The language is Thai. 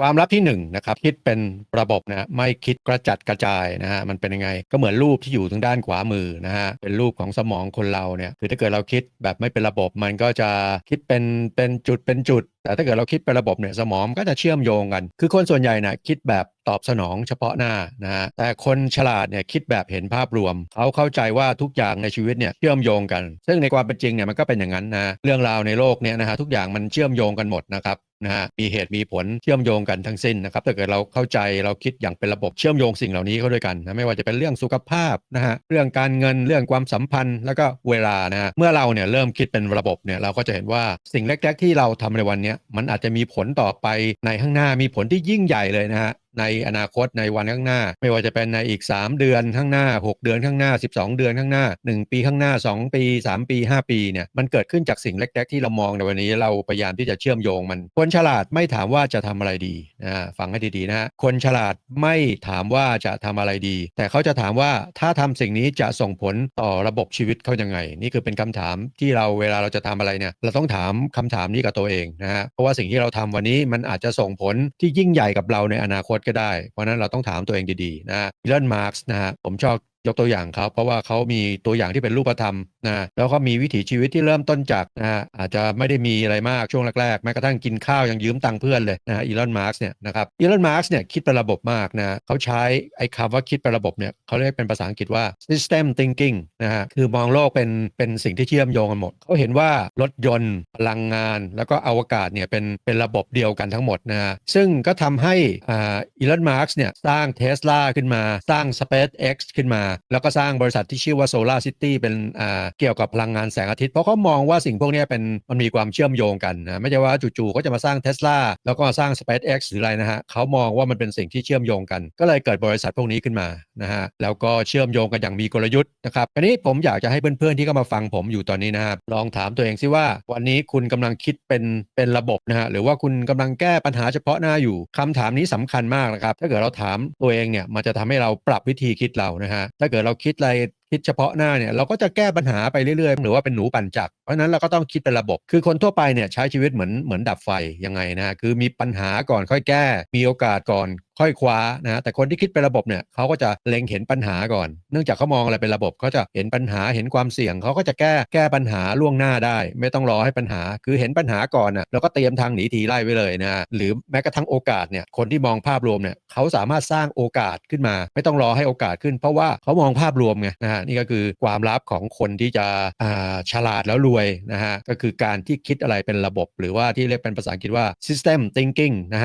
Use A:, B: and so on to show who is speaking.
A: ความลับที่1นงนะครับคิดเป็นระบบนะไม่คิดกระจัดกระจายนะฮะมันเป็นยังไง ก็เหมือนรูปที่อยู่ทางด้านขวามือนะฮะเป็นรูปของสมองคนเราเนี่ยคือถ้าเกิดเราคิดแบบไม่เป็นระบบมันก็จะคิดเป็นเป็นจุดเป็นจุด แต่ถ้าเกิดเราคิดเป็นระบบเนี่ยสมองก็จะเชื่อมโยงกัน คือคนส่วนใหญ่นะคิดแบบตอบสนองเฉพาะหน้านะฮะแต่คนฉลาดเนี่ยคิดแบบเห็นภาพรวม เขาเข้าใจว่าทุกอย่างในชีวิตเนี่ยเชื่อมโยงกัน ซึ่งในความเป็นจริงเนี่ยมันก็เป็นอย่างนั้นนะเรื่องราวในโลกเนี่ยนะฮะทุกอย่างมันเชื่อมโยงกันหมดนะครับนะฮะมีเหตุมีผลเชื่อมโยงกันทั้งสิ้นนะครับถ้าเกิดเราเข้าใจเราคิดอย่างเป็นระบบเชื่อมโยงสิ่งเหล่านี้เข้าด้วยกันนะไม่ว่าจะเป็นเรื่องสุขภาพนะฮะเรื่องการเงินเรื่องความสัมพันธ์ แล้วก็เวลานะฮะเมื่อเราเนี่ยเริ่มคิดเป็นระบบเนี่ยเราก็จะเห็นว่าสิ่งเล็กๆที่เราทำในวันนี้มันอาจจะมีผลต่อไปในข้างหน้ามีผลที่ยิ่งใหญ่เลยนะฮะ ในอนาคตในวันข้างหน้า ไม่ว่าจะเป็นในอีก 3 เดือนข้างหน้า 6 เดือนข้างหน้า 12 เดือนข้างหน้า 1 ปีข้างหน้า 2 ปี 3 ปี 5 ปีเนี่ยมันเกิดขึ้นจากสิ่งเล็ก ๆ ที่เรามองในวันนี้เราพยายามที่จะเชื่อมโยงมัน คนฉลาดไม่ถามว่าจะทำอะไรดีนะฟังให้ดีๆนะฮะคนฉลาดไม่ถามว่าจะทำอะไรดี แต่เขาจะถามว่าถ้าทำสิ่งนี้จะส่งผลต่อระบบชีวิตเขายังไง นี่คือเป็นคำถามที่เราเวลาเราจะทำอะไรเนี่ยเราต้องถามคำถามนี้กับตัวเองนะฮะเพราะว่าสิ่งที่เราทำวันนี้มันอาจจะส่งผลที่ยิ่งใหญ่กับเราในอนาคตก็ได้ เพราะนั้นเราต้องถามตัวเองดีๆนะอีลอนมาร์กนะฮะผมชอบ ยกตัวอย่างเขาเพราะว่าเขามีตัวอย่างที่เป็นรูปธรรมนะแล้วก็มีวิถีชีวิตที่เริ่มต้นจากนะอาจจะไม่ได้มีอะไรมากช่วงแรกๆแม้กระทั่งกินข้าวยังยืมตังค์เพื่อนเลยนะอีลอนมาร์กเนี่ยนะครับอีลอนมาร์กเนี่ยคิดเป็นระบบมากนะเขาใช้ไอ้คำว่าคิดเป็นระบบเนี่ยเขาเรียกเป็นภาษาอังกฤษว่า system thinking นะฮะคือมองโลกเป็นเป็นสิ่งที่เชื่อมโยงกันหมดเขาเห็นว่ารถยนต์พลังงาน แล้วก็อวกาศเนี่ยเป็นเป็นระบบเดียวกันทั้งหมดนะฮะซึ่งก็ทำให้อ่าอีลอนมาร์กเนี่ยสร้างเทสลาขึ้นมาสร้าง SpaceX ขึ้นมาแล้วก็สร้างบริษัทที่ชื่อว่า Solar City เป็นอ่าเกี่ยวกับพลังงานแสงอาทิตย์ เพราะเขามองว่าสิ่งพวกนี้เป็นมันมีความเชื่อมโยงกันนะไม่ใช่ว่าจู่ๆเขาจะมาสร้างเทสลาแล้วก็สร้าง SpaceX หรืออะไรนะฮะเขามองว่ามันเป็นสิ่งที่เชื่อมโยงกัน ก็เลยเกิดบริษัทพวกนี้ขึ้นมานะฮะแล้วก็เชื่อมโยงกันอย่างมีกลยุทธ์นะครับอันนี้ผมอยากจะให้เพื่อนๆที่เข้ามาฟังผมอยู่ตอนนี้นะครับลองถามตัวเองซิว่า วันนี้คุณกำลังคิดเป็นเป็นระบบนะฮะหรือว่าคุณกำลังแก้ปัญหาเฉพาะหน้าอยู่คำถามนี้สำคัญมากนะครับถ้าเกิดเราถามตัวเองเนี่ยมันจะทำให้เราปรับวิธีคิดเรานะฮะถ้าถ้าเกิดเราคิดอะไรคิดเฉพาะหน้าเนี่ยเราก็จะแก้ปัญหาไปเรื่อยๆ หรือว่าเป็นหนูปั่นจักรเพราะนั้นเราก็ต้องคิดเป็นระบบ คือคนทั่วไปเนี่ยใช้ชีวิตเหมือนเหมือนดับไฟยังไงนะคือมีปัญหาก่อนค่อยแก้ มีโอกาสก่อนค่อยคว้านะฮะแต่คนที่คิดเป็นระบบเนี่ยเขาก็จะเล็งเห็นปัญหาก่อน เนื่องจากเขามองอะไรเป็นระบบเขาจะเห็นปัญหาเห็นความเสี่ยงเขาก็จะแก้แก้ปัญหาล่วงหน้าได้ ไม่ต้องรอให้ปัญหา คือเห็นปัญหาก่อนนะแล้วก็เตรียมทางหนีทีไล่ไว้เลยนะหรือแม้กระทั่งโอกาสเนี่ยคนที่มองภาพรวมเนี่ยเขาสามารถสร้างโอกาสขึ้นมา ไม่ต้องรอให้โอกาสขึ้น เพราะว่าเขามองภาพรวมไงนะะนี่ก็คือความลับของคนที่จะฉลาดแล้วรวยนะฮะก็คือการที่คิดอะไรเป็นระบบ หรือว่าที่เรียกเป็นภาษาอังกฤษว่า system thinking นะฮะ